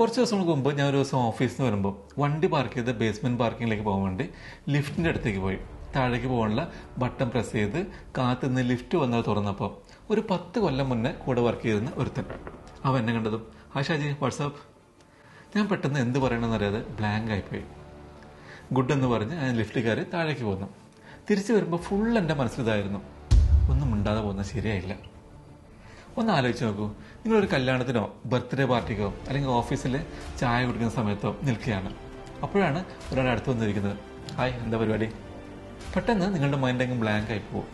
കുറച്ച് ദിവസങ്ങൾക്ക് മുമ്പ് ഞാൻ ഒരു ദിവസം ഓഫീസിൽ നിന്ന് വരുമ്പോൾ വണ്ടി പാർക്ക് ചെയ്ത് ബേസ്മെന്റ് പാർക്കിങ്ങിലേക്ക് പോകാൻ വേണ്ടി ലിഫ്റ്റിന്റെ അടുത്തേക്ക് പോയി. താഴേക്ക് പോകാനുള്ള ബട്ടൺ പ്രസ് ചെയ്ത് കാത്തു നിന്ന് ലിഫ്റ്റ് വന്നത് തുറന്നപ്പോൾ ഒരു പത്ത് കൊല്ലം മുന്നേ കൂടെ വർക്ക് ചെയ്തിരുന്ന ഒരുത്തൻ. അവൻ എന്നെ കണ്ടതും ആ ഷാജി വാട്സാപ്പ് ഞാൻ പെട്ടെന്ന് എന്ത് പറയണമെന്ന് അറിയാതെ ബ്ലാങ്ക് ആയിപ്പോയി. ഗുഡ് എന്ന് പറഞ്ഞ് ഞാൻ ലിഫ്റ്റ് കയറി താഴേക്ക് പോന്നു. തിരിച്ചു വരുമ്പോൾ ഫുൾ എന്റെ മനസ്സിലിതായിരുന്നു. ഒന്നും മിണ്ടാതെ പോകുന്നത് ശരിയായില്ല. ഒന്ന് ആലോചിച്ച് നോക്കൂ. നിങ്ങളൊരു കല്യാണത്തിനോ ബർത്ത്ഡേ പാർട്ടിക്കോ അല്ലെങ്കിൽ ഓഫീസിൽ ചായ കുടിക്കുന്ന സമയത്തോ നിൽക്കുകയാണ്. അപ്പോഴാണ് ഒരാൾ അടുത്ത് വന്നിരിക്കുന്നത്. ഹായ് എന്താ പരിപാടി? പെട്ടെന്ന് നിങ്ങളുടെ മൈൻഡ് അങ്ങ് ബ്ലാങ്ക് ആയി പോകും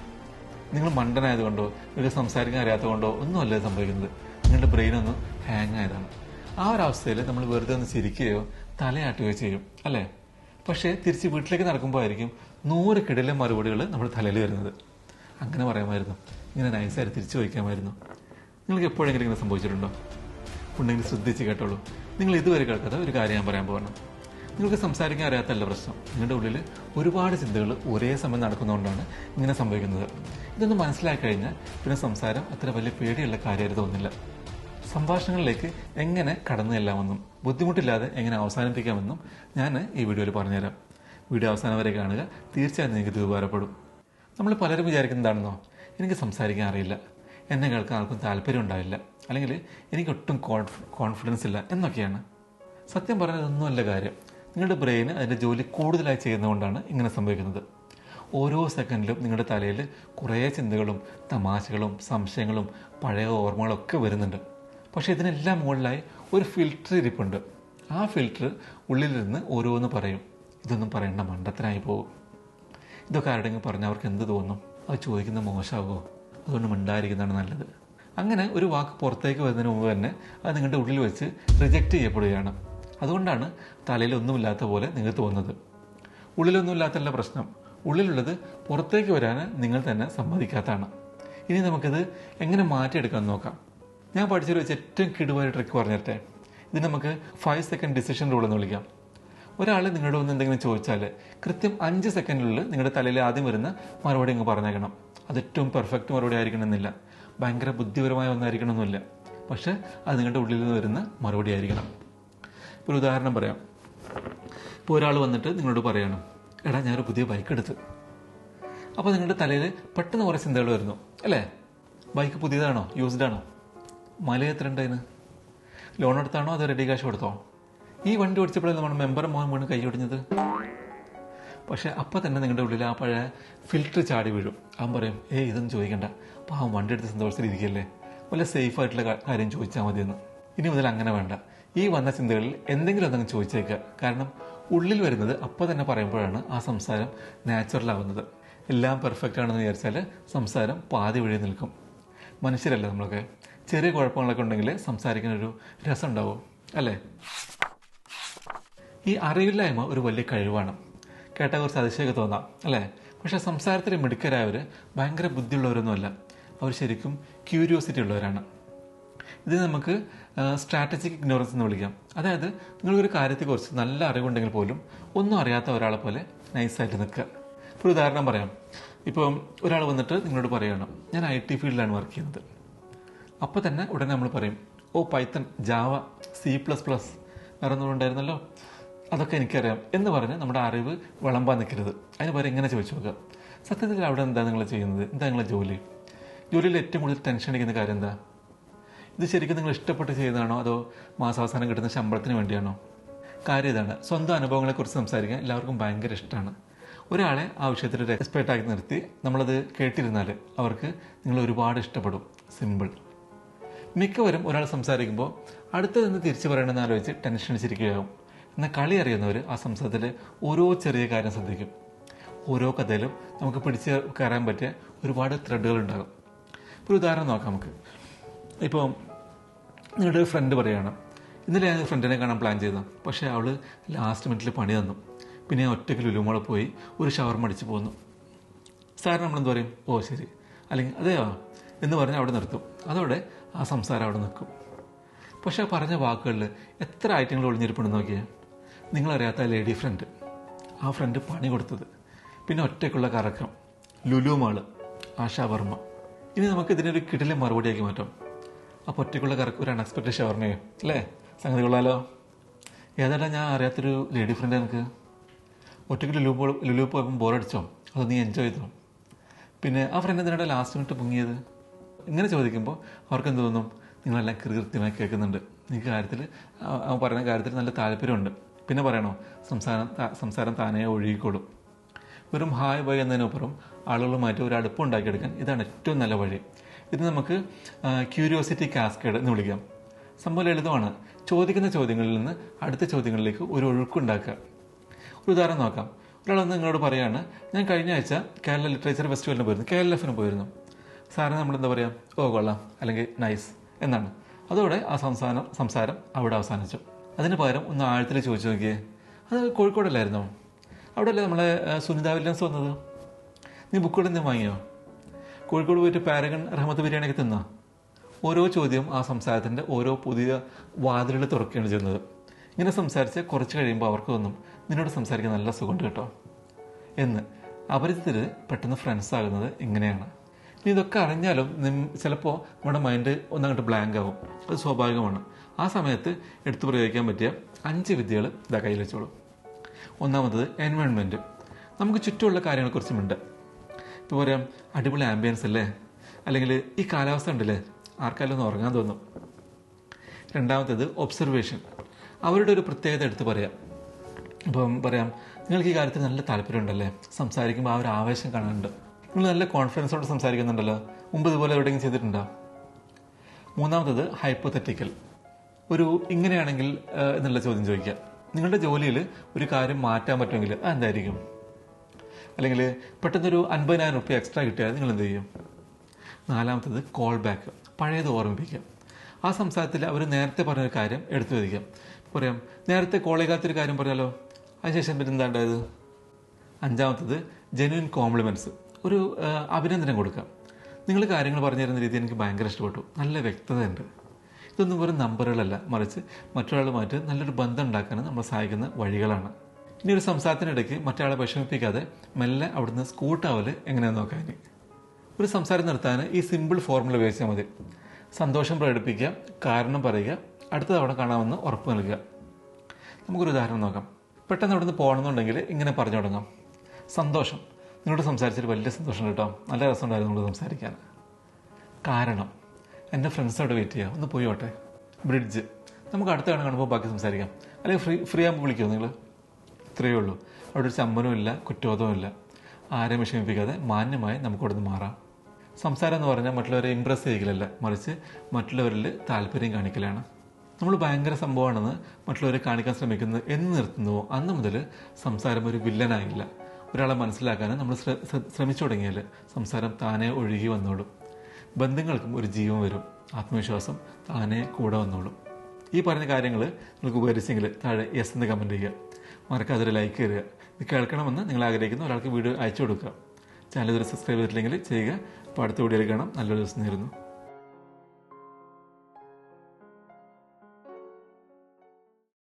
നിങ്ങൾ മണ്ടനായതുകൊണ്ടോ നിങ്ങൾക്ക് സംസാരിക്കാൻ അറിയാത്തതുകൊണ്ടോ ഒന്നും അല്ല സംഭവിക്കുന്നത്. നിങ്ങളുടെ ബ്രെയിൻ ഒന്ന് ഹാങ് ആയതാണ്. ആ ഒരു അവസ്ഥയിൽ നമ്മൾ വെറുതെ ഒന്ന് ചിരിക്കുകയോ തലയാട്ടുകയോ ചെയ്യും അല്ലേ? പക്ഷേ തിരിച്ച് വീട്ടിലേക്ക് നടക്കുമ്പോൾ ആയിരിക്കും നൂറ് കിടലെ മറുപടികൾ നമ്മുടെ തലയിൽ വരുന്നത്. അങ്ങനെ പറയാമായിരുന്നു. ഇങ്ങനെ നൈസായിട്ട് തിരിച്ചു വയ്ക്കാമായിരുന്നു നിങ്ങൾക്ക് എപ്പോഴെങ്കിലും ഇങ്ങനെ സംഭവിച്ചിട്ടുണ്ടോ? ഉണ്ടെങ്കിൽ ശ്രദ്ധിച്ച് കേട്ടോളൂ. നിങ്ങൾ ഇതുവരെ കേൾക്കാത്ത ഒരു കാര്യം ഞാൻ പറയാൻ പോകണം നിങ്ങൾക്ക് സംസാരിക്കാൻ അറിയാത്തല്ല പ്രശ്നം. നിങ്ങളുടെ ഉള്ളിൽ ഒരുപാട് ചിന്തകൾ ഒരേ സമയം നടക്കുന്നതുകൊണ്ടാണ് ഇങ്ങനെ സംഭവിക്കുന്നത്. ഇതൊന്ന് മനസ്സിലാക്കി കഴിഞ്ഞാൽ പിന്നെ സംസാരം അത്ര വലിയ പേടിയുള്ള കാര്യമായിട്ട് തോന്നില്ല സംഭാഷണങ്ങളിലേക്ക് എങ്ങനെ കടന്നു ചെല്ലാമെന്നും ബുദ്ധിമുട്ടില്ലാതെ എങ്ങനെ അവസാനിപ്പിക്കാമെന്നും ഞാൻ ഈ വീഡിയോയിൽ പറഞ്ഞുതരാം. വീഡിയോ അവസാനം വരെ കാണുക. തീർച്ചയായും നിങ്ങൾക്ക് ഇത് ഉപകാരപ്പെടും. നമ്മൾ പലരും വിചാരിക്കുന്നതാണെന്നോ? എനിക്ക് സംസാരിക്കാൻ അറിയില്ല. എന്നെ കേൾക്കാൻ ആർക്കും താല്പര്യം ഉണ്ടാവില്ല. അല്ലെങ്കിൽ എനിക്ക് ഒട്ടും കോൺഫ് കോൺഫിഡൻസ് ഇല്ല. എന്നൊക്കെയാണ്. സത്യം പറഞ്ഞാൽ ഇതൊന്നുമല്ല കാര്യം. നിങ്ങളുടെ ബ്രെയിൻ അതിന്റെ ജോലി കൂടുതലായി ചെയ്യുന്നതുകൊണ്ടാണ് ഇങ്ങനെ സംഭവിക്കുന്നത്. ഓരോ സെക്കൻഡിലും നിങ്ങളുടെ തലയിൽ കുറേ ചിന്തകളും തമാശകളും സംശയങ്ങളും പഴയ ഓർമ്മകളും ഒക്കെ വരുന്നുണ്ട്. പക്ഷേ ഇതിനെല്ലാം മുകളിലായി ഒരു ഫിൽറ്റർ ഇരിപ്പുണ്ട്. ആ ഫിൽറ്റർ ഉള്ളിലിരുന്ന് ഓരോന്ന് പറയും. ഇതൊന്നും പറയേണ്ട മണ്ടത്തിനായി പോകും. ഇതൊക്കെ ആരുടെങ്കിലും പറഞ്ഞാൽ അവർക്ക് എന്ത് തോന്നും? അത് ചോദിക്കുന്നത് മോശമാകുമോ? അതുകൊണ്ട് മിണ്ടായിരിക്കുന്നതാണ് നല്ലത്. അങ്ങനെ ഒരു വാക്ക് പുറത്തേക്ക് വരുന്നതിന് മുമ്പ് തന്നെ അത് നിങ്ങളുടെ ഉള്ളിൽ വെച്ച് റിജക്റ്റ് ചെയ്യപ്പെടുകയാണ്. അതുകൊണ്ടാണ് തലയിൽ ഒന്നുമില്ലാത്ത പോലെ നിങ്ങൾക്ക് തോന്നുന്നത്. ഉള്ളിലൊന്നുമില്ലാത്തല്ല പ്രശ്നം. ഉള്ളിലുള്ളത് പുറത്തേക്ക് വരാൻ നിങ്ങൾ തന്നെ സമ്മതിക്കാത്തതാണ്. ഇനി നമുക്കിത് എങ്ങനെ മാറ്റിയെടുക്കാൻ നോക്കാം. ഞാൻ പഠിച്ചൊരു വെച്ച് ഏറ്റവും കിടുവായ ട്രിക്ക് പറഞ്ഞിട്ടെ. ഇത് നമുക്ക് ഫൈവ് സെക്കൻഡ് ഡിസിഷൻ റൂൾ എന്ന് വിളിക്കാം. ഒരാൾ നിങ്ങളുടെ ഒന്ന് എന്തെങ്കിലും ചോദിച്ചാൽ കൃത്യം അഞ്ച് സെക്കൻഡിനുള്ളിൽ നിങ്ങളുടെ തലയിൽ ആദ്യം വരുന്ന മറുപടി അങ്ങ് പറഞ്ഞേക്കണം. അത് ഏറ്റവും പെർഫെക്റ്റ് മറുപടി ആയിരിക്കണമെന്നില്ല. ഭയങ്കര ബുദ്ധിപരമായ ഒന്നായിരിക്കണമെന്നില്ല. പക്ഷെ അത് നിങ്ങളുടെ ഉള്ളിൽ നിന്ന് വരുന്ന മറുപടി ആയിരിക്കണം. ഇപ്പോൾ ഒരു ഉദാഹരണം പറയാം. ഇപ്പോൾ ഒരാൾ വന്നിട്ട് നിങ്ങളോട് പറയണം എടാ ഞാനൊരു പുതിയ ബൈക്ക് എടുത്ത്. അപ്പോൾ നിങ്ങളുടെ തലയിൽ പെട്ടെന്ന് കുറേ ചിന്തകൾ വരുന്നു. അല്ലേ? ബൈക്ക് പുതിയതാണോ? യൂസ്ഡ് ആണോ? മല എത്ര ഉണ്ടായിന്? ലോൺ എടുത്താണോ? അത് റെഡി ക്യാഷ് കൊടുത്തോ? ഈ വണ്ടി ഓടിച്ചപ്പോഴേ നമ്മുടെ മെമ്പർ മോഹൻ വീണ് കൈ ഒടിഞ്ഞത്? പക്ഷെ അപ്പം തന്നെ നിങ്ങളുടെ ഉള്ളിൽ ആ പഴയ ഫിൽറ്റർ ചാടി വീഴും. അവൻ പറയും ഏ ഇതൊന്നും ചോദിക്കണ്ട. പാവം വണ്ടി എടുത്ത് സന്തോഷത്തിലിരിക്കല്ലേ വല്ല സേഫ് ആയിട്ടുള്ള കാര്യം ചോദിച്ചാൽ മതിയെന്ന്. ഇനി മുതൽ അങ്ങനെ വേണ്ട. ഈ വന്ന ചിന്തകളിൽ എന്തെങ്കിലും ഒന്നങ്ങ് ചോദിച്ചേക്കുക കാരണം ഉള്ളിൽ വരുന്നത് അപ്പം തന്നെ പറയുമ്പോഴാണ് ആ സംസാരം നാച്ചുറൽ ആവുന്നത്. എല്ലാം പെർഫെക്റ്റ് ആണെന്ന് വിചാരിച്ചാൽ സംസാരം പാതി വഴി നിൽക്കും. മനുഷ്യരല്ലേ നമ്മളൊക്കെ? ചെറിയ കുഴപ്പങ്ങളൊക്കെ ഉണ്ടെങ്കിൽ സംസാരിക്കാനൊരു രസം ഉണ്ടാവും. അല്ലേ? ഈ അറിവില്ലായ്മ ഒരു വലിയ കഴിവാണ്. കേട്ട കുറച്ച് അതിശയൊക്കെ തോന്നാം അല്ലേ? പക്ഷേ സംസാരത്തിൽ മിടുക്കരായവർ ഭയങ്കര ബുദ്ധിയുള്ളവരൊന്നുമല്ല. അവർ ശരിക്കും ക്യൂരിയോസിറ്റി ഉള്ളവരാണ്. ഇത് നമുക്ക് സ്ട്രാറ്റജിക് ഇഗ്നോറൻസ് എന്ന് വിളിക്കാം. അതായത് നിങ്ങളൊരു കാര്യത്തെക്കുറിച്ച് നല്ല അറിവുണ്ടെങ്കിൽ പോലും ഒന്നും അറിയാത്ത ഒരാളെ പോലെ നൈസായിട്ട് നിൽക്കുക. ഇപ്പോൾ ഉദാഹരണം പറയാം. ഇപ്പം ഒരാൾ വന്നിട്ട് നിങ്ങളോട് പറയുകയാണ് ഞാൻ ഐ ടി ഫീൽഡിലാണ് വർക്ക് ചെയ്യുന്നത്. അപ്പോൾ തന്നെ ഉടനെ നമ്മൾ പറയും ഓ Python Java C plus plus വേറെ ഒന്നും ഉണ്ടായിരുന്നല്ലോ? അതൊക്കെ എനിക്കറിയാം. എന്ന് പറഞ്ഞ് നമ്മുടെ അറിവ് വിളമ്പാൻ നിൽക്കരുത്. അതിന് പകരം ഇങ്ങനെ ചോദിച്ചു നോക്കുക. സത്യത്തിൽ അവിടെ എന്താ നിങ്ങൾ ചെയ്യുന്നത്? എന്താ നിങ്ങളുടെ ജോലി? ജോലിയിൽ ഏറ്റവും കൂടുതൽ ടെൻഷൻ അടിക്കുന്ന കാര്യം എന്താ? ഇത് ശരിക്കും നിങ്ങൾ ഇഷ്ടപ്പെട്ട് ചെയ്യുന്നതാണോ അതോ മാസാവസാനം കിട്ടുന്ന ശമ്പളത്തിന് വേണ്ടിയാണോ? കാര്യം ഇതാണ്. സ്വന്തം അനുഭവങ്ങളെക്കുറിച്ച് സംസാരിക്കാൻ എല്ലാവർക്കും ഭയങ്കര ഇഷ്ടമാണ്. ഒരാളെ ആ വിഷയത്തിൽ ഒരു എക്സ്പേർട്ടാക്കി നിർത്തി നമ്മളത് കേട്ടിരുന്നാൽ അവർക്ക് നിങ്ങൾ ഒരുപാട് ഇഷ്ടപ്പെടും. സിമ്പിൾ മിക്കവരും ഒരാൾ സംസാരിക്കുമ്പോൾ അടുത്തതെന്ന് തിരിച്ചു പറയണമെന്ന് ആലോചിച്ച് ടെൻഷൻ അടിച്ചിരിക്കുകയാവും. എന്നാൽ കളി അറിയുന്നവർ ആ സംസാരത്തിൽ ഓരോ ചെറിയ കാര്യം ശ്രദ്ധിക്കും. ഓരോ കഥയിലും നമുക്ക് പിടിച്ച് കയറാൻ പറ്റിയ ഒരുപാട് ത്രെഡുകൾ ഉണ്ടാകും ഒരു ഉദാഹരണം നോക്കാം നമുക്ക്. ഇപ്പോൾ നിങ്ങളുടെ ഒരു ഫ്രണ്ട് പറയുകയാണ് ഇന്നലെ ഞാൻ ഫ്രണ്ടിനെ കാണാൻ പ്ലാൻ ചെയ്തു പക്ഷേ അവൾ ലാസ്റ്റ് മിനിറ്റിൽ പണി തന്നു. പിന്നെ ഞാൻ ഒറ്റയ്ക്ക് ലുലുമോളെ പോയി ഒരു ഷവർമ അടിച്ച് പോന്നു. സാറിന് നമ്മളെന്ത് പറയും? ഓ ശരി. അല്ലെങ്കിൽ അതെയോ? എന്ന് പറഞ്ഞ് അവിടെ നിർത്തും. അതോടെ ആ സംസാരം അവിടെ നിൽക്കും. പക്ഷേ പറഞ്ഞ വാക്കുകളിൽ എത്ര ഐറ്റങ്ങൾ ഒളിഞ്ഞിരിപ്പുണ്ടെന്ന് നോക്കിയേ? നിങ്ങളറിയാത്ത ലേഡി ഫ്രണ്ട്. ആ ഫ്രണ്ട് പണി കൊടുത്തത്. പിന്നെ ഒറ്റയ്ക്കുള്ള കറക്കം. ലുലു മാൾ ആശാ വർമ്മ. ഇനി നമുക്ക് ഇതിനൊരു കിടിലെ മറുപടിയാക്കി മാറ്റാം. അപ്പോൾ ഒറ്റയ്ക്കുള്ള കറക്കം ഒരു അൺഎക്സ്പെക്റ്റഡ് ഷവർമയോ? അല്ലേ? സംഗതി കൊള്ളാലോ. ഏതാണ്ട് ഞാൻ അറിയാത്തൊരു ലേഡി ഫ്രണ്ട് എനിക്ക് ഒറ്റയ്ക്ക് ലുലു പോ ലുലു പോയപ്പോൾ ബോറടിച്ചോ? അത് നീ എൻജോയ് ചെയ്തോ? പിന്നെ ആ ഫ്രണ്ട് എന്തിനാണ് ലാസ്റ്റ് മിനിറ്റ് പൊങ്ങിയത്? ഇങ്ങനെ ചോദിക്കുമ്പോൾ അവർക്ക് എന്ത് തോന്നും? നിങ്ങളെല്ലാം കൃത്യമായി കേൾക്കുന്നുണ്ട്. നിങ്ങൾക്ക് കാര്യത്തിൽ പറയുന്ന കാര്യത്തിൽ നല്ല താല്പര്യമുണ്ട്. പിന്നെ പറയണോ? സംസാരം സംസാരം താനേ ഒഴുകിക്കോളും. വെറും ഹായ് ബൈ എന്നതിനപ്പുറം ആളുകളുമായിട്ട് ഒരു അടുപ്പം ഉണ്ടാക്കിയെടുക്കാൻ ഇതാണ് ഏറ്റവും നല്ല വഴി. ഇത് നമുക്ക് ക്യൂരിയോസിറ്റി കാസ്കേഡ് എന്ന് വിളിക്കാം. സംഭവം ലളിതമാണ്. ചോദിക്കുന്ന ചോദ്യങ്ങളിൽ നിന്ന് അടുത്ത ചോദ്യങ്ങളിലേക്ക് ഒരു ഒഴുക്കുണ്ടാക്കുക ഒരു ഉദാഹരണം നോക്കാം. ഒരാൾ വന്ന് നിങ്ങളോട് പറയാണ് ഞാൻ കഴിഞ്ഞ ആഴ്ച കേരള ലിറ്ററേച്ചർ ഫെസ്റ്റിവലിന് പോയിരുന്നു. കെ എൽ എഫിന് പോയിരുന്നു. സാറിന് നമ്മൾ എന്താ പറയുക ഓ കൊള്ളാം. അല്ലെങ്കിൽ നൈസ്. എന്നാണ്. അതോടെ ആ സംസാരം സംസാരം അവിടെ അവസാനിച്ചു. അതിന് പകരം ഒന്ന് ആഴത്തിൽ ചോദിച്ചു നോക്കിയേ. അത് കോഴിക്കോടല്ലായിരുന്നോ? അവിടെ അല്ലേ നമ്മളെ സുനിത വില്യംസ് വന്നത്? നീ ബുക്കുകൾ എന്തും വാങ്ങിയോ? കോഴിക്കോട് പോയിട്ട് പാരഗൺ റഹ്മത്ത് ബിരിയാണിയൊക്കെ തിന്നോ? ഓരോ ചോദ്യം ആ സംസാരത്തിന്റെ ഓരോ പുതിയ വാതിലുകൾ തുറക്കുകയാണ് ചെയ്യുന്നത്. ഇങ്ങനെ സംസാരിച്ച് കുറച്ച് കഴിയുമ്പോൾ അവർക്ക് തോന്നും നിന്നോട് സംസാരിക്കാൻ നല്ല സുഖമുണ്ട് കേട്ടോ. എന്ന് അപരിചിതർ പെട്ടെന്ന് ഫ്രണ്ട്സ് ആകുന്നത് ഇങ്ങനെയാണ്. ഇനി ഇതൊക്കെ അറിഞ്ഞാലും ചിലപ്പോൾ നമ്മുടെ മൈൻഡ് ഒന്നങ്ങോട്ട് ബ്ലാങ്ക് ആകും അത് സ്വാഭാവികമാണ്. ആ സമയത്ത് എടുത്തു പ്രയോഗിക്കാൻ പറ്റിയ അഞ്ച് വിദ്യകൾ ഇതാ കയ്യിൽ വെച്ചോളൂ. ഒന്നാമത്തത് എൻവയോൺമെന്റ് നമുക്ക് ചുറ്റുമുള്ള കാര്യങ്ങളെക്കുറിച്ചുമുണ്ട് ഇപ്പോൾ പറയാം അടിപൊളി ആംബിയൻസ് അല്ലേ? അല്ലെങ്കിൽ ഈ കാലാവസ്ഥ ഉണ്ടല്ലേ ആർക്കാലും ഉറങ്ങാൻ തോന്നും. രണ്ടാമത്തേത് ഒബ്സർവേഷൻ അവരുടെ ഒരു പ്രത്യേകത എടുത്ത് പറയാം. ഇപ്പം പറയാം നിങ്ങൾക്ക് ഈ കാര്യത്തിൽ നല്ല താല്പര്യമുണ്ടല്ലേ? സംസാരിക്കുമ്പോൾ ആ ഒരു ആവേശം കാണാനുണ്ട്. നിങ്ങൾ നല്ല കോൺഫിഡൻസോടെ സംസാരിക്കുന്നുണ്ടല്ലോ? മുമ്പ് ഇതുപോലെ എവിടെയെങ്കിലും ചെയ്തിട്ടുണ്ടോ? മൂന്നാമത്തത് ഹൈപ്പോത്തറ്റിക്കൽ ഒരു ഇങ്ങനെയാണെങ്കിൽ എന്നുള്ള ചോദ്യം ചോദിക്കാം നിങ്ങളുടെ ജോലിയിൽ ഒരു കാര്യം മാറ്റാൻ പറ്റുമെങ്കിൽ അതെന്തായിരിക്കും അല്ലെങ്കിൽ പെട്ടെന്നൊരു അൻപതിനായിരം റുപ്യ എക്സ്ട്രാ കിട്ടിയാൽ നിങ്ങൾ എന്ത് ചെയ്യും? നാലാമത്തത് കോൾ ബാക്ക് പഴയത് ഓർമ്മിപ്പിക്കാം ആ സംസാരത്തിൽ അവർ നേരത്തെ പറഞ്ഞൊരു കാര്യം എടുത്തു വയ്ക്കാം പറയാം നേരത്തെ കോൾ ചെയ്യാത്തൊരു കാര്യം പറയാലോ അതിനുശേഷം പിന്നെ എന്താ ഉണ്ടായത് അഞ്ചാമത്തത് ജെന്വിൻ കോംപ്ലിമെന്റ്സ് ഒരു അഭിനന്ദനം കൊടുക്കാം നിങ്ങൾ കാര്യങ്ങൾ പറഞ്ഞു തരുന്ന രീതി എനിക്ക് ഭയങ്കര ഇഷ്ടപ്പെട്ടു. നല്ല വ്യക്തതയുണ്ട്. ഇതൊന്നും വെറും നമ്പറുകളല്ല. മറിച്ച് മറ്റൊരാളുമായിട്ട് നല്ലൊരു ബന്ധം ഉണ്ടാക്കാൻ നമ്മളെ സഹായിക്കുന്ന വഴികളാണ്. ഇനി ഒരു സംസാരത്തിനിടയ്ക്ക് മറ്റൊരാളെ വിഷമിപ്പിക്കാതെ മെല്ലെ അവിടുന്ന് സ്കൂട്ടാവൽ എങ്ങനെയാണെന്ന് നോക്കാൻ ഒരു സംസാരം നിർത്താൻ ഈ സിമ്പിൾ ഫോർമുല ഉപയോഗിച്ചാൽ മതി. സന്തോഷം പ്രകടിപ്പിക്കുക കാരണം പറയുക അടുത്ത തവണ കാണാമെന്ന് ഉറപ്പ് നൽകുക. നമുക്കൊരു ഉദാഹരണം നോക്കാം. പെട്ടെന്ന് അവിടുന്ന് പോകണമെന്നുണ്ടെങ്കിൽ ഇങ്ങനെ പറഞ്ഞു തുടങ്ങാം. സന്തോഷം. നിങ്ങളോട് സംസാരിച്ചിട്ട് വലിയ സന്തോഷം കേട്ടോ. നല്ല രസമുണ്ടായിരുന്നു നിങ്ങളോട് സംസാരിക്കാൻ. കാരണം. എന്റെ ഫ്രണ്ട്സ് വെയിറ്റ് ചെയ്യാം. ഒന്ന് പോയോട്ടെ? ബ്രിഡ്ജ് നമുക്ക് അടുത്ത കാണാൻ കാണുമ്പോൾ ബാക്കി സംസാരിക്കാം. അല്ലെങ്കിൽ ഫ്രീ ഫ്രീ ആകുമ്പോൾ വിളിക്കുമോ നിങ്ങൾ ഇത്രയേ ഉള്ളൂ. അവിടെ ഒരു ചമ്മനും ഇല്ല കുറ്റബോധവും ഇല്ല. ആരെയും വിഷമിപ്പിക്കാതെ മാന്യമായി നമുക്ക് അവിടെ നിന്ന് മാറാം. സംസാരം എന്ന് പറഞ്ഞാൽ മറ്റുള്ളവരെ ഇമ്പ്രസ് ചെയ്യിക്കലല്ല. മറിച്ച് മറ്റുള്ളവരിൽ താല്പര്യം കാണിക്കലാണ്. നമ്മൾ ഭയങ്കര സംഭവമാണെന്ന് മറ്റുള്ളവരെ കാണിക്കാൻ ശ്രമിക്കുന്നത് എന്ന് നിർത്തുന്നുവോ? അന്ന് മുതൽ സംസാരം ഒരു വില്ലനായില്ല ഒരാളെ മനസ്സിലാക്കാനും നമ്മൾ ശ്ര- ശ്ര- ശ്രമിച്ചു തുടങ്ങിയാൽ സംസാരം താനേ ഒഴുകി വന്നോളും. ബന്ധങ്ങൾക്കും ഒരു ജീവൻ വരും. ആത്മവിശ്വാസം താനേ കൂടെ വന്നോളും. ഈ പറഞ്ഞ കാര്യങ്ങൾ നിങ്ങൾക്ക് ഉപകരിച്ചെങ്കിൽ താഴെ എസ് എന്ന് കമന്റ് ചെയ്യുക. മറക്കാതെ ഒരു ലൈക്ക് തരിക. ഇത് കേൾക്കണമെന്ന് നിങ്ങൾ ആഗ്രഹിക്കുന്ന ഒരാൾക്ക് വീഡിയോ അയച്ചു കൊടുക്കുക. ചാനൽ ഇതുവരെ സബ്സ്ക്രൈബ് ചെയ്തിട്ടില്ലെങ്കിൽ ചെയ്യുക. അപ്പോൾ അടുത്ത വീഡിയോയിൽ കാണാം. നല്ലൊരു ദിവസം നേരുന്നു.